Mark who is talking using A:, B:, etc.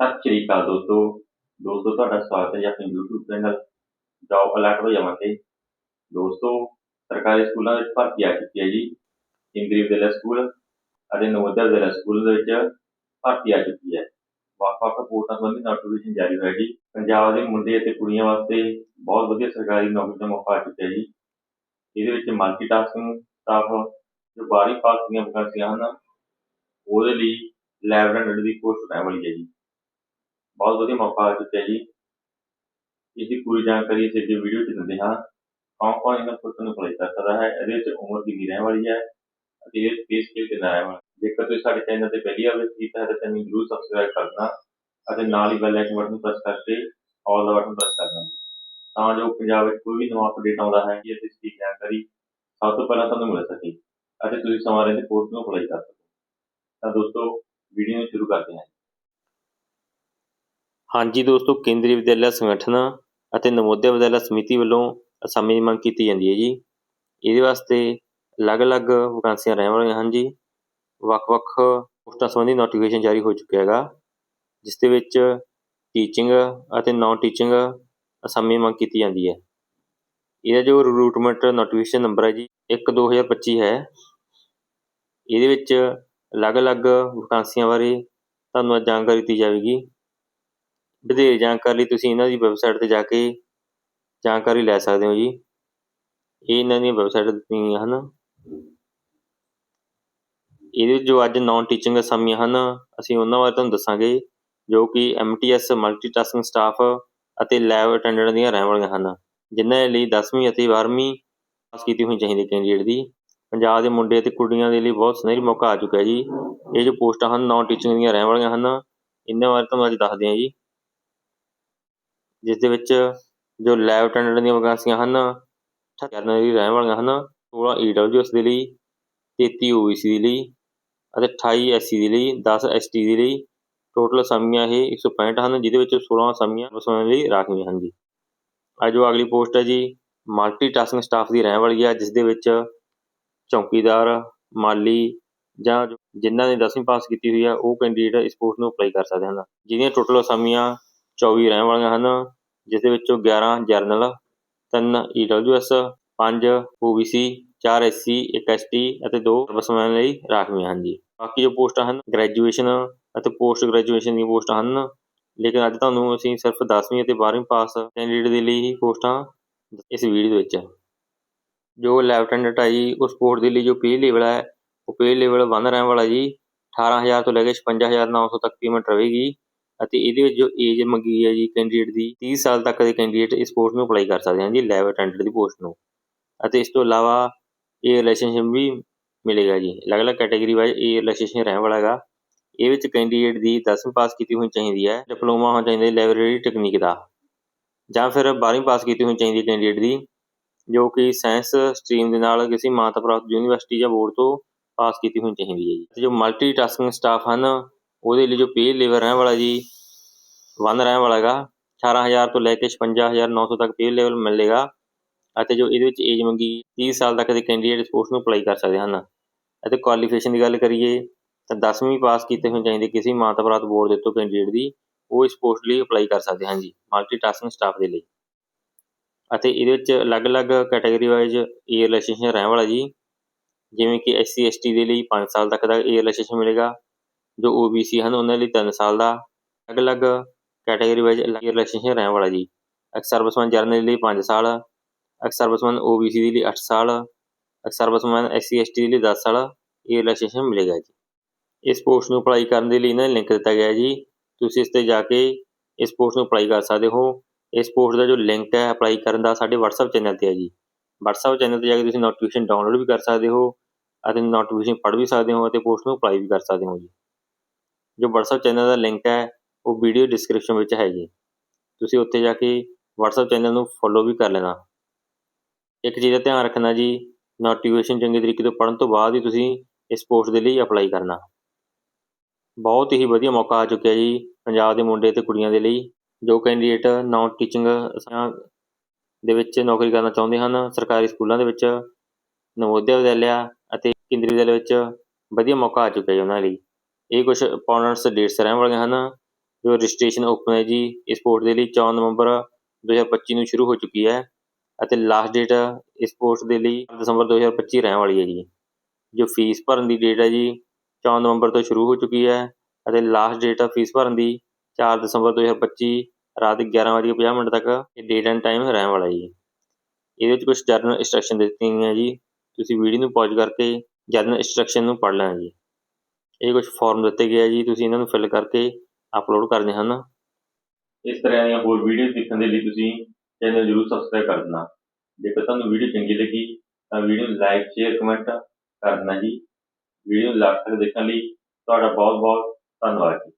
A: ਸਤਿ ਸ਼੍ਰੀ ਅਕਾਲ ਦੋਸਤੋ। ਦੋਸਤੋ, ਤੁਹਾਡਾ ਸਵਾਗਤ ਹੈ ਜੀ ਆਪਣੇ YouTube ਚੈਨਲ ਜੌਬ ਅਲਰਟ ਤੋਂ ਜਾਵਾਂਗੇ ਦੋਸਤੋ, ਸਰਕਾਰੀ ਸਕੂਲਾਂ ਵਿੱਚ ਭਰਤੀ ਆ ਚੁੱਕੀ ਹੈ ਜੀ। ਕੇਂਦਰੀ ਵਿਦਿਆਲਿਆ ਸਕੂਲ ਅਤੇ ਨਵੋਦਿਆ ਵਿਦਿਆਲਿਆ ਸਕੂਲ ਦੇ ਵਿੱਚ ਭਰਤੀ ਆ ਚੁੱਕੀ ਹੈ। ਵੱਖ-ਵੱਖ ਪੋਸਟਾਂ ਸੰਬੰਧੀ ਨੋਟੀਫਿਕੇਸ਼ਨ ਜਾਰੀ ਹੋਇਆ ਜੀ। ਪੰਜਾਬ ਦੇ ਮੁੰਡੇ ਅਤੇ ਕੁੜੀਆਂ ਵਾਸਤੇ ਬਹੁਤ ਵਧੀਆ ਸਰਕਾਰੀ ਨੌਕਰੀ ਦਾ ਮੌਕਾ ਆ ਚੁੱਕਿਆ ਜੀ। ਇਹਦੇ ਵਿੱਚ ਮਲਟੀਟਾਸਕਿੰਗ ਸਟਾਫ ਜੋ 12ਵੀਂ ਪਾਸ ਦੀਆਂ ਵੈਕੈਂਸੀਆਂ ਹਨ, ਉਹਦੇ ਲਈ ਲੈਬ ਅਟੈਂਡੈਂਟ ਦੀ ਪੋਸਟ ਰਹਿਣ ਵਾਲੀ ਹੈ ਜੀ। ਬਹੁਤ ਵਧੀਆ ਮੌਕਾ ਆ ਚੁੱਕਿਆ ਜੀ। ਇਸ ਦੀ ਪੂਰੀ ਜਾਣਕਾਰੀ ਅਸੀਂ ਅੱਗੇ ਵੀਡੀਓ 'ਚ ਦਿੰਦੇ ਹਾਂ। ਕੌਣ ਕੌਣ ਇਹਨਾਂ ਪੋਸਟਾਂ ਨੂੰ ਅਪਲਾਈ ਕਰ ਸਕਦਾ ਹੈ, ਇਹਦੇ ਵਿੱਚ ਉਮਰ ਕਿੰਨੀ ਰਹਿਣ ਵਾਲੀ ਹੈ ਅਤੇ ਇਹ ਸਪੇਸ ਸਕੇਲ ਕਿੰਨਾ ਹੈ। ਜੇਕਰ ਤੁਸੀਂ ਸਾਡੇ ਚੈਨਲ ਤੇ ਪਹਿਲੀ ਵਾਰ ਵਿਜ਼ਿਟ ਕੀਤਾ ਹੈ ਤਾਂ ਚੈਨਲ ਜ਼ਰੂਰ ਸਬਸਕ੍ਰਾਈਬ ਕਰਨਾ ਅਤੇ ਨਾਲ ਹੀ ਬੈਲ ਆਈਕਨ ਬਟਨ ਪ੍ਰੈਸ ਕਰਕੇ ਆਲ ਦਾ ਬਟਨ ਪ੍ਰੈਸ ਕਰਨਾ ਤਾਂ ਜੋ ਪੰਜਾਬ ਵਿੱਚ ਕੋਈ ਵੀ ਨਵਾਂ ਅਪਡੇਟ ਆਉਂਦਾ ਹੈ ਕਿ ਇਸ ਦੀ ਜਾਣਕਾਰੀ ਸਭ ਤੋਂ ਪਹਿਲਾਂ ਤੁਹਾਨੂੰ ਮਿਲ ਸਕੇ ਅਤੇ ਤੁਸੀਂ ਸਮਾਂ ਰਹਿੰਦੇ ਪੋਸਟ ਨੂੰ ਅਪਲਾਈ ਕਰ ਸਕੋ। ਤਾਂ ਦੋਸਤੋ ਵੀਡੀਓ ਨੂੰ ਸ਼ੁਰੂ ਕਰਦੇ ਹਾਂ
B: ਹਾਂਜੀ ਦੋਸਤੋ, ਕੇਂਦਰੀ ਵਿਦਿਆਲਿਆ ਸੰਗਠਨ ਅਤੇ ਨਵੋਦਿਆ ਵਿਦਿਆਲਾ ਸਮਿਤੀ ਵੱਲੋਂ ਅਸਾਮੀ ਦੀ ਮੰਗ ਕੀਤੀ ਜਾਂਦੀ ਹੈ ਜੀ। ਇਹਦੇ ਵਾਸਤੇ ਅਲੱਗ-ਅਲੱਗ ਵੈਕੈਂਸੀਆਂ ਰਹਿਣ ਵਾਲੀਆਂ ਹਨ ਜੀ। ਵੱਖ-ਵੱਖ ਪੋਸਟਾਂ ਸੰਬੰਧੀ ਨੋਟੀਫਿਕੇਸ਼ਨ ਜਾਰੀ ਹੋ ਚੁੱਕਿਆ ਹੈਗਾ, ਜਿਸ ਦੇ ਵਿੱਚ ਟੀਚਿੰਗ ਅਤੇ ਨਾਨ ਟੀਚਿੰਗ ਅਸਾਮੀ ਦੀ ਮੰਗ ਕੀਤੀ ਜਾਂਦੀ ਹੈ। ਇਹਦਾ ਜੋ ਰਿਕਰੂਟਮੈਂਟ ਨੋਟੀਫਿਕੇਸ਼ਨ ਨੰਬਰ ਹੈ ਜੀ 1 2025 ਹੈ। ਇਹਦੇ ਵਿੱਚ ਅਲੱਗ-ਅਲੱਗ ਵੈਕੈਂਸੀਆਂ ਬਾਰੇ ਤੁਹਾਨੂੰ ਅੱਜ ਜਾਣਕਾਰੀ ਦਿੱਤੀ ਜਾਵੇਗੀ। ਵਧੇਰੇ ਜਾਣਕਾਰੀ ਲਈ ਤੁਸੀਂ ਇਹਨਾਂ ਦੀ ਵੈਬਸਾਈਟ ਤੇ ਜਾ ਕੇ ਜਾਣਕਾਰੀ ਲੈ ਸਕਦੇ ਹੋ ਜੀ। ਇਹ ਇਹਨਾਂ ਦੀਆਂ ਵੈਬਸਾਈਟ ਦਿੱਤੀਆਂ ਗਈਆਂ ਹਨ। ਇਹਦੇ ਜੋ ਅੱਜ ਨਾਨ ਟੀਚਿੰਗ ਅਸਾਮੀਆਂ ਹਨ, ਅਸੀਂ ਉਹਨਾਂ ਬਾਰੇ ਤੁਹਾਨੂੰ ਦੱਸਾਂਗੇ, ਜੋ ਕਿ ਐਮਟੀਐਸ ਮਲਟੀਟਾਸਕਿੰਗ ਸਟਾਫ ਅਤੇ ਲੈਬ ਅਟੈਂਡੈਂਟ ਦੀਆਂ ਰਹਿਣ ਵਾਲੀਆਂ ਹਨ, ਜਿਨ੍ਹਾਂ ਲਈ 10ਵੀਂ ਅਤੇ 12ਵੀਂ ਪਾਸ ਕੀਤੀ ਹੋਣੀ ਚਾਹੀਦੀ ਕੈਂਡੀਡੇਟ ਦੀ। ਪੰਜਾਬ ਦੇ ਮੁੰਡੇ ਅਤੇ ਕੁੜੀਆਂ ਦੇ ਲਈ ਬਹੁਤ ਸੁਨਹਿਰੀ ਮੌਕਾ ਆ ਚੁੱਕਾ ਹੈ ਜੀ। ਇਹ ਜੋ ਪੋਸਟਾਂ ਹਨ ਨਾਨ ਟੀਚਿੰਗ ਦੀਆਂ ਰਹਿਣ ਵਾਲੀਆਂ ਹਨ, ਇਹਨਾਂ ਬਾਰੇ ਤੁਹਾਨੂੰ ਅੱਜ ਦੱਸਦੇ ਹਾਂ ਜੀ। ਜਿਸ ਦੇ ਵਿੱਚ ਜੋ ਲੈਬ ਅਟੈਂਡੈਂਟ ਦੀਆਂ ਵੈਕੈਂਸੀਆਂ ਹਨ 98 ਦੀ ਰਹਿਣ ਵਾਲੀਆਂ ਹਨ 16 ਈਡਬਲਯੂਐਸ ਦੇ ਲਈ 33 ਓਬੀਸੀ ਦੇ ਲਈ ਅਤੇ 28 ਐਸਸੀ ਦੇ ਲਈ 10 ਐਸਟੀ ਦੇ ਲਈ, ਟੋਟਲ ਅਸਾਮੀਆਂ ਇਹ 165 ਹਨ, ਜਿਹਦੇ ਵਿੱਚ 16 ਅਸਾਮੀਆਂ ਵਸਾਉਣ ਲਈ ਰਾਖਵੀਆਂ ਹਨ ਜੀ। ਅੱਜ ਜੋ ਅਗਲੀ ਪੋਸਟ ਹੈ ਜੀ, ਮਲਟੀਟਾਸਕਿੰਗ ਸਟਾਫ ਦੀ ਰਹਿਣ ਵਾਲੀ ਹੈ ਜਿਸ ਦੇ ਵਿੱਚ ਚੌਕੀਦਾਰ, ਮਾਲੀ ਜਾਂ ਜਿਨ੍ਹਾਂ ਨੇ 10ਵੀਂ ਪਾਸ ਕੀਤੀ ਹੋਈ ਹੈ ਉਹ ਕੈਂਡੀਡੇਟ ਇਸ ਪੋਸਟ ਨੂੰ ਅਪਲਾਈ ਕਰ ਸਕਦੇ ਹਨ। ਜਿਹਦੀਆਂ ਟੋਟਲ ਅਸਾਮੀਆਂ 24 ਰਹਿਣ ਵਾਲੀਆਂ ਹਨ, ਜਿਸ ਦੇ ਵਿੱਚੋਂ 11 general 3 E W S 5 O B C 4 S C 1 S T ਅਤੇ 2 ਸਰਵਿਸਮੈਨ ਲਈ ਰਾਖਵੀਆਂ ਹਨ ਜੀ। ਬਾਕੀ ਜੋ ਪੋਸਟਾਂ ਹਨ ਗ੍ਰੈਜੂਏਸ਼ਨ ਅਤੇ ਪੋਸਟ ਗ੍ਰੈਜੂਏਸ਼ਨ ਦੀਆਂ ਪੋਸਟਾਂ ਹਨ, ਲੇਕਿਨ ਅੱਜ ਤੁਹਾਨੂੰ ਅਸੀਂ ਸਿਰਫ 10ਵੀਂ ਅਤੇ 12ਵੀਂ ਪਾਸ ਕੈਂਡੀਡੇਟ ਦੇ ਲਈ ਹੀ ਪੋਸਟਾਂ ਇਸ ਵੀਡੀਓ ਦੇ ਵਿੱਚ। ਜੋ ਲੈਫਟੀਨੈਂਟ ਹੈ ਜੀ, ਉਸ ਪੋਸਟ ਦੇ ਲਈ ਜੋ ਪੇ ਲੈਵਲ ਹੈ, ਉਹ ਪੇ ਲੈਵਲ 1 ਰਹਿਣ ਵਾਲਾ ਜੀ 18000 ਤੋਂ ਲੈ ਕੇ 55900 ਤੱਕ ਪੇਮੈਂਟ ਰਹੇਗੀ। ਅਤੇ ਇਹਦੇ ਵਿੱਚ ਜੋ ਏਜ ਮੰਗੀ ਹੈ ਜੀ ਕੈਂਡੀਡੇਟ ਦੀ, ਤੀਹ ਸਾਲ ਤੱਕ ਦੇ ਕੈਂਡੀਡੇਟ ਇਸ ਪੋਸਟ ਨੂੰ ਅਪਲਾਈ ਕਰ ਸਕਦੇ ਹਨ ਜੀ ਲੈਬ ਅਟੈਂਡੈਂਟ ਦੀ ਪੋਸਟ ਨੂੰ। ਅਤੇ ਇਸ ਤੋਂ ਇਲਾਵਾ ਇਹ ਰਿਲੇਸ਼ਨਸ਼ਿਪ ਵੀ ਮਿਲੇਗਾ ਜੀ, ਅਲੱਗ-ਅਲੱਗ ਕੈਟਾਗਰੀ ਵਾਈਜ਼ ਇਹ ਰਿਲੇਸ਼ਨਸ਼ਿਪ ਰਹਿਣ ਵਾਲਾ ਹੈਗਾ। ਇਹ ਵਿੱਚ ਕੈਂਡੀਡੇਟ ਦੀ 10ਵੀਂ ਪਾਸ ਕੀਤੀ ਹੋਣੀ ਚਾਹੀਦੀ ਹੈ ਡਿਪਲੋਮਾ ਹੋਣਾ ਚਾਹੀਦਾ ਲਾਇਬ੍ਰੇਰੀ ਟੈਕਨੀਕ ਦਾ। ਜਾਂ ਫਿਰ 12ਵੀਂ ਪਾਸ ਕੀਤੀ ਹੋਣੀ ਚਾਹੀਦੀ ਹੈ ਕੈਂਡੀਡੇਟ ਦੀ, ਜੋ ਕਿ ਸਾਇੰਸ ਸਟਰੀਮ ਦੇ ਨਾਲ ਕਿਸੇ ਮਾਨਤਾ ਪ੍ਰਾਪਤ ਯੂਨੀਵਰਸਿਟੀ ਜਾਂ ਬੋਰਡ ਤੋਂ ਪਾਸ ਕੀਤੀ ਹੋਣੀ ਚਾਹੀਦੀ ਹੈ ਜੀ। ਤੇ ਜੋ ਮਲਟੀਟਾਸਕਿੰਗ ਸਟਾਫ ਹਨ ਉਹਦੇ ਲਈ ਜੋ ਪੇ ਲੈਵਲ ਰਹਿਣ ਵਾਲਾ ਜੀ, ਵਨ ਰਹਿਣ ਵਾਲਾ ਹੈਗਾ 18000 ਤੋਂ ਲੈ ਕੇ 55900 ਤੱਕ ਪੇ ਲੈਵਲ ਮਿਲੇਗਾ ਅਤੇ ਜੋ ਇਹਦੇ ਵਿੱਚ ਏਜ ਮੰਗੀ 30 ਸਾਲ ਤੱਕ ਦੇ ਕੈਂਡੀਡੇਟ ਇਸ ਪੋਸਟ ਨੂੰ ਅਪਲਾਈ ਕਰ ਸਕਦੇ ਹਨ। ਅਤੇ ਕੁਆਲੀਫਿਕੇਸ਼ਨ ਦੀ ਗੱਲ ਕਰੀਏ, ਤਾਂ 10ਵੀਂ ਪਾਸ ਕੀਤੇ ਹੋਣੇ ਚਾਹੀਦੇ ਕਿਸੇ ਮਾਨਤਾ ਪ੍ਰਾਪਤ ਬੋਰਡ ਦੇ ਤੋਂ ਕੈਂਡੀਡੇਟ ਦੀ, ਉਹ ਇਸ ਪੋਸਟ ਲਈ ਅਪਲਾਈ ਕਰ ਸਕਦੇ ਹਨ ਜੀ ਮਲਟੀਟਾਸਕਿੰਗ ਸਟਾਫ ਦੇ ਲਈ। ਅਤੇ ਇਹਦੇ ਵਿੱਚ ਅਲੱਗ-ਅਲੱਗ ਕੈਟਾਗਰੀ ਵਾਈਜ਼ ਏਅਰ ਰਿਲੇਸ਼ਨਸ਼ਿਪ ਰਹਿਣ ਵਾਲਾ ਜੀ, ਜਿਵੇਂ ਕਿ ਐਸਸੀ ਐਸਟੀ ਦੇ ਲਈ 5 ਸਾਲ ਤੱਕ ਦਾ ਏਅਰ ਰਿਲੇਸ਼ਨਸ਼ਿਪ ਮਿਲੇਗਾ ਜੋ ਓਬੀਸੀ ਹਨ, ਉਹਨਾਂ ਲਈ 3 ਸਾਲ ਦਾ ਅਲੱਗ-ਅਲੱਗ ਕੈਟਾਗਰੀ ਵਾਈਜ਼ ਅਲੱਗ ਰਿਲੇਸ਼ਨਸ਼ਿਪ ਰਹਿਣ ਵਾਲਾ ਜੀ। ਐਕਸ ਸਰਵਿਸਮੈਨ ਜਰਨਲ ਲਈ 5 ਸਾਲ ਐਕਸ ਸਰਵਿਸਮੈਨ ਓਬੀਸੀ ਦੇ ਲਈ 8 ਸਾਲ ਐਕਸ ਸਰਵਿਸਮੈਨ ਐਸਸੀ ਐਸਟੀ ਦੇ ਲਈ 10 ਸਾਲ, ਇਹ ਰਿਲੇਸ਼ਨਸ਼ਿਪ ਮਿਲੇਗਾ ਜੀ। ਇਸ ਪੋਸਟ ਨੂੰ ਅਪਲਾਈ ਕਰਨ ਦੇ ਲਈ ਇਹਨਾਂ ਨੇ ਲਿੰਕ ਦਿੱਤਾ ਗਿਆ ਜੀ। ਤੁਸੀਂ ਇਸ ਤੇ ਜਾ ਕੇ ਇਸ ਪੋਸਟ ਨੂੰ ਅਪਲਾਈ ਕਰ ਸਕਦੇ ਹੋ। ਇਸ ਪੋਸਟ ਦਾ ਜੋ ਲਿੰਕ ਹੈ ਅਪਲਾਈ ਕਰਨ ਦਾ ਸਾਡੇ WhatsApp ਚੈਨਲ ਤੇ ਹੈ ਜੀ। WhatsApp ਚੈਨਲ ਤੇ ਜਾ ਕੇ ਤੁਸੀਂ ਨੋਟੀਫਿਕੇਸ਼ਨ ਡਾਊਨਲੋਡ ਵੀ ਕਰ ਸਕਦੇ ਹੋ ਅਤੇ ਨੋਟੀਫਿਕੇਸ਼ਨ ਪੜ੍ਹ ਵੀ ਸਕਦੇ ਹੋ ਅਤੇ ਪੋਸਟ ਨੂੰ ਅਪਲਾਈ ਵੀ ਕਰ ਸਕਦੇ ਹੋ ਜੀ। ਜੋ WhatsApp ਚੈਨਲ ਦਾ ਲਿੰਕ ਹੈ, ਉਹ ਵੀਡੀਓ ਡਿਸਕ੍ਰਿਪਸ਼ਨ ਵਿੱਚ ਹੈ ਜੀ। ਤੁਸੀਂ ਉੱਥੇ ਜਾ ਕੇ WhatsApp ਚੈਨਲ ਨੂੰ ਫੋਲੋ ਵੀ ਕਰ ਲੈਣਾ। ਇੱਕ ਚੀਜ਼ ਦਾ ਧਿਆਨ ਰੱਖਣਾ ਜੀ ਨੋਟੀਫਿਕੇਸ਼ਨ ਚੰਗੇ ਤਰੀਕੇ ਤੋਂ ਪੜ੍ਹਨ ਤੋਂ ਬਾਅਦ ਹੀ ਤੁਸੀਂ ਇਸ ਪੋਸਟ ਦੇ ਲਈ ਅਪਲਾਈ ਕਰਨਾ। ਬਹੁਤ ਹੀ ਵਧੀਆ ਮੌਕਾ ਆ ਚੁੱਕਿਆ ਜੀ, ਪੰਜਾਬ ਦੇ ਮੁੰਡੇ ਤੇ ਕੁੜੀਆਂ ਦੇ ਲਈ, ਜੋ ਕੈਂਡੀਡੇਟ ਨਾਨ ਟੀਚਿੰਗ ਦੇ ਵਿੱਚ ਨੌਕਰੀ ਕਰਨਾ ਚਾਹੁੰਦੇ ਹਨ। ਸਰਕਾਰੀ ਸਕੂਲਾਂ ਦੇ ਵਿੱਚ ਨਵੋਦਿਆ ਵਿਦਿਆਲਿਆ ਅਤੇ ਕੇਂਦਰੀ ਵਿਦਿਆਲਿਆ ਵਿੱਚ ਵਧੀਆ ਮੌਕਾ ਆ ਚੁੱਕਿਆ ਜੀ ਉਹਨਾਂ ਲਈ। ਇਹ ਕੁਝ ਇੰਪੋਰਟੈਂਟਸ ਡੇਟਸ ਰਹਿਣ ਵਾਲੀਆਂ ਹਨ, ਜੋ ਰਜਿਸਟ੍ਰੇਸ਼ਨ ਓਪਨ ਹੈ ਜੀ, ਇਸ ਸਪੋਰਟ ਦੇ ਲਈ 14 ਨਵੰਬਰ 2025 ਨੂੰ ਸ਼ੁਰੂ ਹੋ ਚੁੱਕੀ ਹੈ ਅਤੇ ਲਾਸਟ ਡੇਟ ਇਸ ਸਪੋਰਟਸ ਦੇ ਲਈ ਦਸੰਬਰ 2025 ਰਹਿਣ ਵਾਲੀ ਹੈ ਜੀ। ਜੋ ਫੀਸ ਭਰਨ ਦੀ ਡੇਟ ਹੈ ਜੀ 14 ਨਵੰਬਰ ਤੋਂ ਸ਼ੁਰੂ ਹੋ ਚੁੱਕੀ ਹੈ ਅਤੇ ਲਾਸਟ ਡੇਟ ਫੀਸ ਭਰਨ ਦੀ 4 ਦਸੰਬਰ 2025 ਰਾਤ 11:50 ਮਿੰਟ ਤੱਕ ਇਹ ਡੇਟ ਐਂਡ ਟਾਈਮ ਰਹਿਣ ਵਾਲਾ ਜੀ। ਇਹਦੇ ਵਿੱਚ ਕੁਝ ਜਰਨਲ ਇੰਸਟਰਕਸ਼ਨ ਦਿੱਤੀਆਂ ਗਈਆਂ ਜੀ। ਤੁਸੀਂ ਵੀਡੀਓ ਨੂੰ ਪੌਜ਼ ਕਰਕੇ ਜਰਨਲ ਇੰਸਟਰਕਸ਼ਨ ਨੂੰ ਪੜ੍ਹ ਲੈਣਾ ਜੀ। ਇਹ ਕੁਝ ਫਾਰਮ ਦਿੱਤੇ ਗਏ ਆ ਜੀ, ਤੁਸੀਂ ਇਹਨਾਂ ਨੂੰ ਫਿਲ ਕਰਕੇ ਅਪਲੋਡ ਕਰਨੇ ਹਨ।
A: ਇਸ ਤਰ੍ਹਾਂ ਦੀਆਂ ਹੋਰ ਵੀਡੀਓ ਦੇਖਣ ਦੇ ਲਈ ਤੁਸੀਂ ਚੈਨਲ ਜ਼ਰੂਰ ਸਬਸਕ੍ਰਾਈਬ ਕਰ ਦੇਣਾ। ਜੇਕਰ ਤੁਹਾਨੂੰ ਵੀਡੀਓ ਚੰਗੀ ਲੱਗੀ ਤਾਂ ਵੀਡੀਓ ਨੂੰ ਲਾਈਕ ਸ਼ੇਅਰ ਕਮੈਂਟ ਕਰ ਦੇਣਾ ਜੀ। ਵੀਡੀਓ ਨੂੰ ਲਾਸਟ ਤੱਕ ਦੇਖਣ ਲਈ ਤੁਹਾਡਾ ਬਹੁਤ ਬਹੁਤ ਧੰਨਵਾਦ ਜੀ।